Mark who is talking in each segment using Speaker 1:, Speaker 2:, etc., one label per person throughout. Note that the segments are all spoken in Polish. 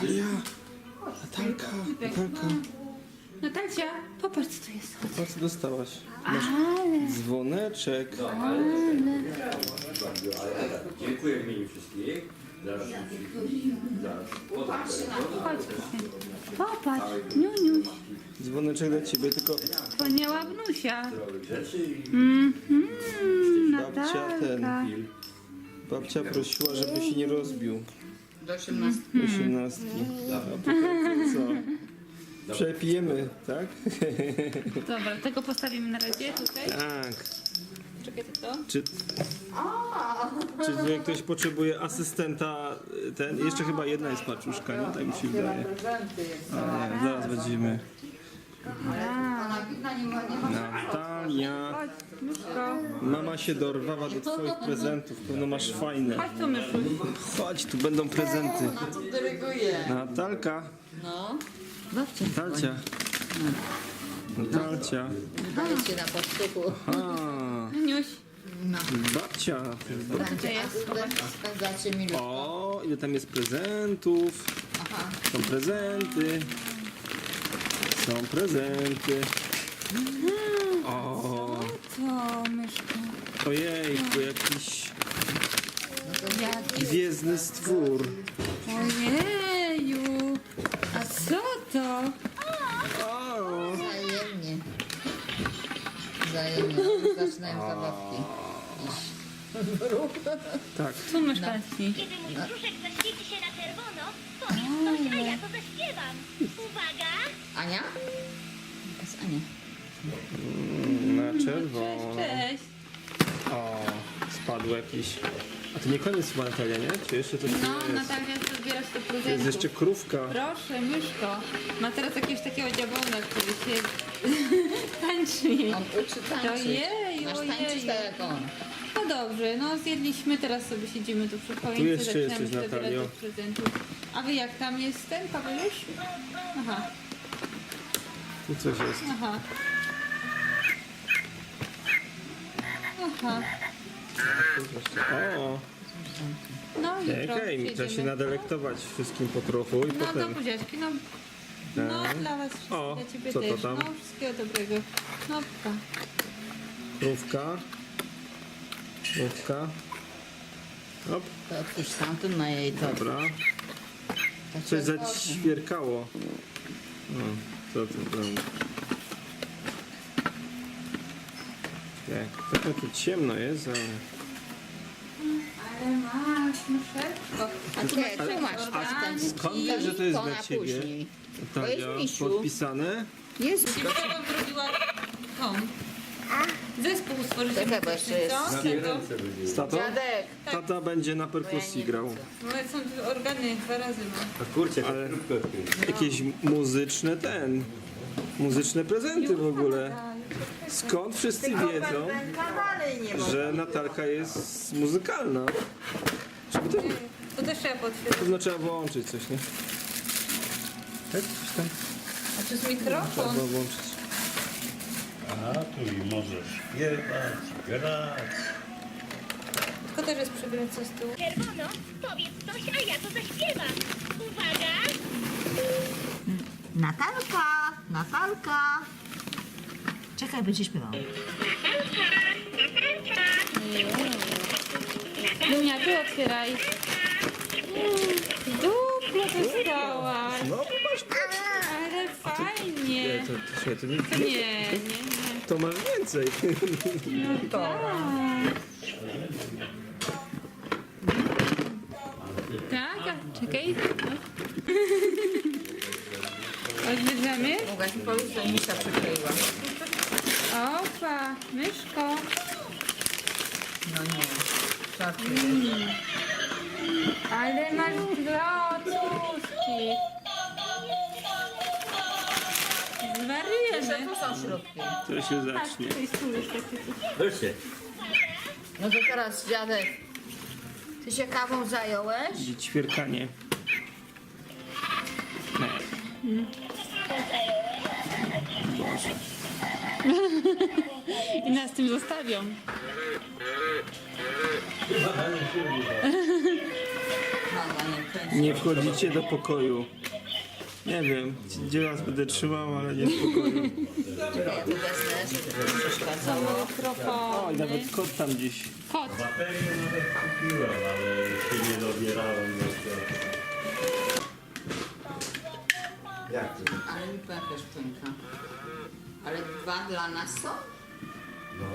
Speaker 1: Natalia! Natalka! Natalka!
Speaker 2: Natalcia, popatrz co to jest. Chodź.
Speaker 1: Co ty dostałaś? Masz
Speaker 2: Ale,
Speaker 1: dzwoneczek.
Speaker 2: ale.
Speaker 3: Dziękuję w imieniu wszystkich. Zaraz, zaraz podam telefon.
Speaker 2: Chodź. Popatrz, Niuniuś.
Speaker 1: Dzwoneczek dla ciebie, tylko
Speaker 2: Wspaniała wnusia.
Speaker 3: Zdrowych rzeczy i
Speaker 2: Mhm,
Speaker 1: babcia ten.
Speaker 2: Natalka.
Speaker 1: Babcia prosiła, żeby się nie rozbił.
Speaker 4: Do 18.
Speaker 1: Do osiemnastki. A potem co? Przepijemy, tak?
Speaker 2: Dobra, tego postawimy na razie tutaj.
Speaker 1: Tak.
Speaker 2: Czekaj, to to.
Speaker 1: Czy, czy ktoś potrzebuje asystenta? y, Ten? Jeszcze chyba jedna jest paczuszka, nie? Tak mi się wydaje.
Speaker 4: Prezenty jest.
Speaker 1: A nie, zaraz będziemy.
Speaker 4: Pana nie ma, nie ma.
Speaker 1: Natalia,
Speaker 2: Chodź, myszko.
Speaker 1: mama się dorwała do twoich prezentów, pewno masz fajne.
Speaker 2: Chodź tu, myszu.
Speaker 1: Chodź, tu będą prezenty.
Speaker 4: Ona tu dyryguje.
Speaker 1: Natalka,
Speaker 4: No. Babcia.
Speaker 1: Natalcia. Natalcia.
Speaker 4: Dajcie na pastuchu.
Speaker 1: A,
Speaker 2: Niuniuś.
Speaker 1: babcia.
Speaker 2: Gdzie jest?
Speaker 4: Spędzacie.
Speaker 1: O, ile tam jest prezentów.
Speaker 4: Aha.
Speaker 1: Są prezenty. Są prezenty. O,
Speaker 2: Co, myszko?
Speaker 1: ojejku, jakiś
Speaker 2: Jaki?
Speaker 1: gwiezdny stwór.
Speaker 2: Ojeju. A co to?
Speaker 1: O,
Speaker 4: Wzajemnie. Wzajemnie. Zaczynają zabawki.
Speaker 1: tak.
Speaker 2: Tu myszka.
Speaker 5: Kiedy mój brzuszek zaświeci się na czerwono, powiedz coś, a ja to zaśpiewam. Uwaga!
Speaker 4: Ania? To jest Ania.
Speaker 1: Na czerwono.
Speaker 2: Cześć.
Speaker 1: O, spadł jakiś. A to nie koniec chyba Natalia, nie? Czy jeszcze coś tu
Speaker 2: No,
Speaker 1: jest?
Speaker 2: Natalia chce zbierać do
Speaker 1: To jest
Speaker 2: prezentu.
Speaker 1: jeszcze krówka.
Speaker 2: Proszę, myszko. Ma teraz jakiegoś takiego dziabona, który się tańczy.
Speaker 4: On uczy tańczyć.
Speaker 2: Ojej,
Speaker 4: Masz
Speaker 2: ojej.
Speaker 4: tańczyć tak jak on.
Speaker 2: No dobrze, no zjedliśmy, teraz sobie siedzimy tu przy choince,
Speaker 1: jeszcze
Speaker 2: zaczynamy
Speaker 1: jesteś,
Speaker 2: zabierać
Speaker 1: Natalio.
Speaker 2: tych prezentów. A wy jak tam jest ten kapelusz? Aha,
Speaker 1: Tu coś jest.
Speaker 2: aha. Aha,
Speaker 1: O,
Speaker 2: no
Speaker 1: okej,
Speaker 2: jutro
Speaker 1: okay, trzeba się nadelektować wszystkim po trochu i
Speaker 2: No to
Speaker 1: potem.
Speaker 2: buziaczki, no, no
Speaker 1: Tak.
Speaker 2: dla was wszystkich,
Speaker 1: O,
Speaker 2: dla ciebie
Speaker 1: co to
Speaker 2: też.
Speaker 1: tam?
Speaker 2: No wszystkiego dobrego. No pa.
Speaker 1: Krówka. Krówka. Op,
Speaker 4: To otwórz tamtym na jej to.
Speaker 1: dobra. Coś zaćwierkało. No, co to tam? Jak, trochę tu ciemno jest, ale...
Speaker 2: Ale masz, myszeczko. A tu masz
Speaker 4: tu masz.
Speaker 2: organki.
Speaker 1: Skąd wiesz, że to jest dla ciebie?
Speaker 4: później. To jest misiu.
Speaker 1: podpisane?
Speaker 4: Jest.
Speaker 2: Wam zrobiła tą. Zespół stworzyliśmy.
Speaker 4: Bo jeszcze jest-
Speaker 2: Co? Tego?
Speaker 1: Z tatą?
Speaker 4: Dziadek.
Speaker 1: Tata będzie na perkusji grał.
Speaker 2: No ale są tu organy dwa razy no.
Speaker 3: A kurczę,
Speaker 1: Ale-. Jakieś muzyczne ten. Muzyczne prezenty w ogóle. Skąd wszyscy wiedzą, że Natalka jest muzykalna? Żeby to
Speaker 2: To też trzeba potwierdzić.
Speaker 1: pewno trzeba włączyć coś, nie? Tak? Coś tam
Speaker 2: A to jest
Speaker 1: trzeba
Speaker 2: mikrofon.
Speaker 1: było włączyć.
Speaker 6: A tu i możesz śpiewać, grać.
Speaker 2: Tylko też jest przybierająca z tyłu.
Speaker 5: Czerwono, powiedz coś, a ja to zaśpiewam. Uwaga!
Speaker 7: Natalka, Natalka. Czekaj, będzie śpiewał.
Speaker 2: Dumia, ty otwieraj. Duplo dostałaś.
Speaker 1: No, masz.
Speaker 2: Ale fajnie.
Speaker 1: Nie, to, to, się, to, nie,
Speaker 2: To nie, nie, nie.
Speaker 1: to masz więcej.
Speaker 2: Tak, a czekaj. No. Odbierzemy.
Speaker 4: Mogłaś mi powiedzieć, że misia przykleiła.
Speaker 2: Opa, myszko.
Speaker 4: No nie. Szarpie.
Speaker 2: Ale masz klocuszki. Zwariujemy.
Speaker 4: Tu są śrubki.
Speaker 1: To się
Speaker 2: Patrz,
Speaker 1: zacznie.
Speaker 2: tutaj stół jest taki.
Speaker 3: Proszę.
Speaker 4: No to teraz dziadek. Ty się kawą zająłeś?
Speaker 1: Będzie ćwierkanie.
Speaker 2: I nas tym zostawią.
Speaker 4: Nie
Speaker 1: wchodzicie do pokoju. Nie wiem, gdzie was będę trzymał, ale nie w pokoju. O,
Speaker 2: Mikrofony.
Speaker 1: nawet kot tam gdzieś.
Speaker 2: Kot.
Speaker 6: Baterię nawet kupiłem, ale się nie dobierałem jeszcze.
Speaker 3: Jak to?
Speaker 4: Ale mi pęcherz pęka. Ale dwa dla nas są?
Speaker 3: No.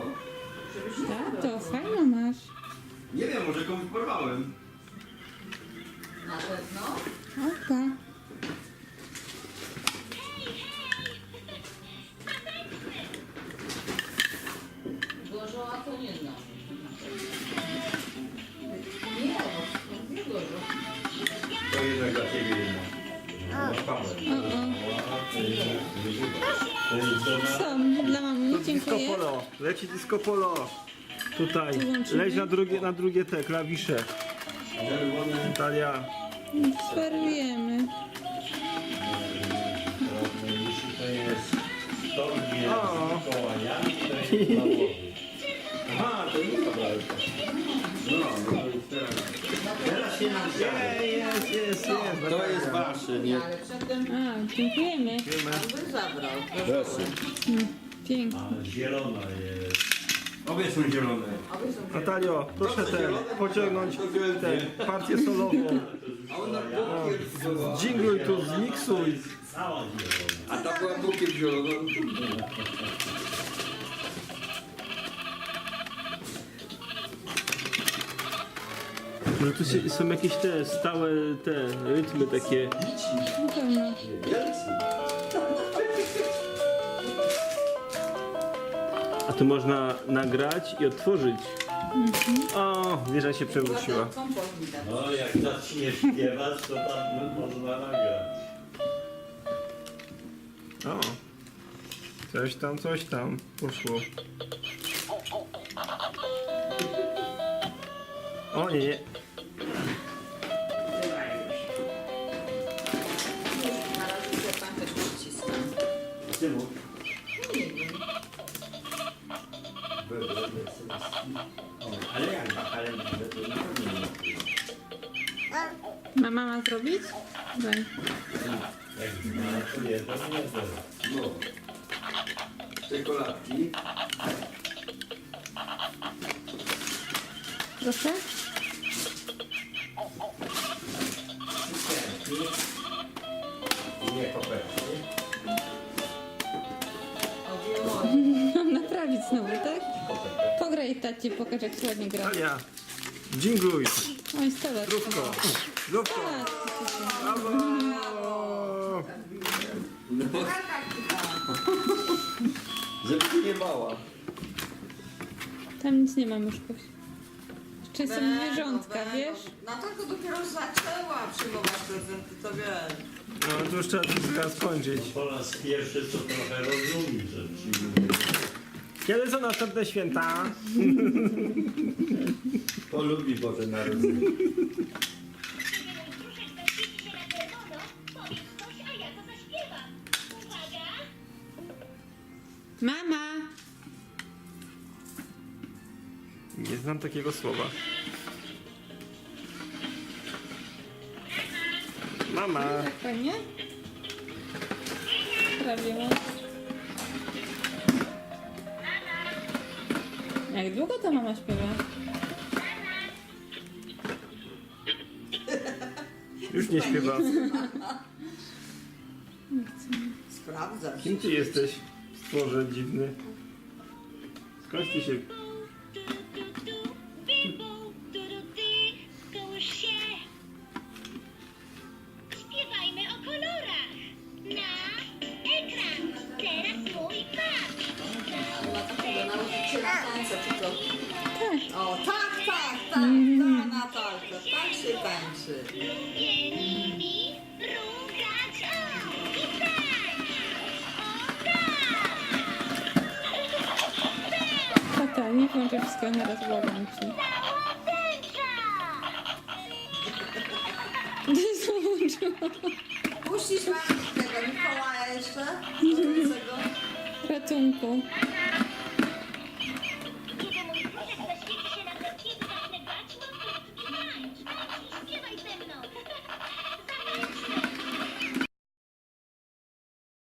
Speaker 2: Tak, to fajno masz.
Speaker 3: Nie wiem, może komuś porwałem.
Speaker 4: Na pewno?
Speaker 2: Opa.
Speaker 1: Disco
Speaker 2: dziękuję.
Speaker 1: polo, leci disco polo. Tutaj, leć na drugie, na drugie te klawisze. Natalia,
Speaker 2: Sparujemy.
Speaker 6: Jeśli to jest torbie
Speaker 1: O.
Speaker 6: z Mikołajami, to jest dla wody.
Speaker 3: Aha, to nie zabrałem. No, no już teraz. Teraz się nam
Speaker 1: jest, jest, jest.
Speaker 3: To jest wasze, nie?
Speaker 2: A, dziękujemy.
Speaker 4: zabrał.
Speaker 2: Pięknie.
Speaker 6: A zielona jest.
Speaker 3: Obie są zielone.
Speaker 1: Natalio, proszę ten, pociągnąć tę partię solową.
Speaker 3: A ona bukiem wzięła.
Speaker 1: Dżingluj tu, zmiksuj.
Speaker 6: Cała zielona.
Speaker 3: A ta była bukiem zieloną.
Speaker 1: No tu się- są jakieś te stałe te rytmy takie.
Speaker 2: Na pewno.
Speaker 1: Tu można nagrać i odtworzyć. O, wieża się przewróciła.
Speaker 6: No jak zacznie śpiewać, to tam można nagrać.
Speaker 1: O. Coś tam, coś tam poszło. O nie, nie.
Speaker 3: Czemu?
Speaker 2: Zrobić? Daj.
Speaker 3: No. Czekoladki.
Speaker 2: Proszę.
Speaker 3: Nie.
Speaker 2: Mam naprawić znowu, tak? Pograj tacie, pokaż jak ładnie gra.
Speaker 1: Talia. Dżingluj.
Speaker 2: Oj, stolet.
Speaker 1: Zdrówko. Zdrówko. Brawo.
Speaker 3: No. Żeby się nie bała.
Speaker 2: Tam nic nie ma, myszkuś. Jeszcze są zwierzątka,
Speaker 4: Będą.
Speaker 2: wiesz?
Speaker 4: Natalko dopiero zaczęła przyjmować prezenty, to wiesz.
Speaker 1: No to już trzeba trochę skończyć.
Speaker 6: Po raz pierwszy to trochę rozumiem, że przyjmuję.
Speaker 1: Kiedy są następne święta?
Speaker 3: Polubi Boże Narodzenie.
Speaker 5: Jeden brzuszek zaświeci się na czerwono, powiedz coś, a ja to zaśpiewam. Uwaga!
Speaker 2: Mama!
Speaker 1: Nie znam takiego słowa. Mama.
Speaker 2: Tak fajnie? Prawie mam. Jak długo to mama śpiewa?
Speaker 1: Już nie śpiewa.
Speaker 4: Sprawdzam.
Speaker 1: Kim ty jesteś? Stworze dziwny. Skąd ty się...
Speaker 4: ta Natalka, tak się tańczy.
Speaker 5: Tak. Tak.
Speaker 2: Tata, nie włączę wszystkiego na raz, błagam. Złączyłam.
Speaker 4: Puścisz wam tego Mikołaja jeszcze?
Speaker 2: Ratunku.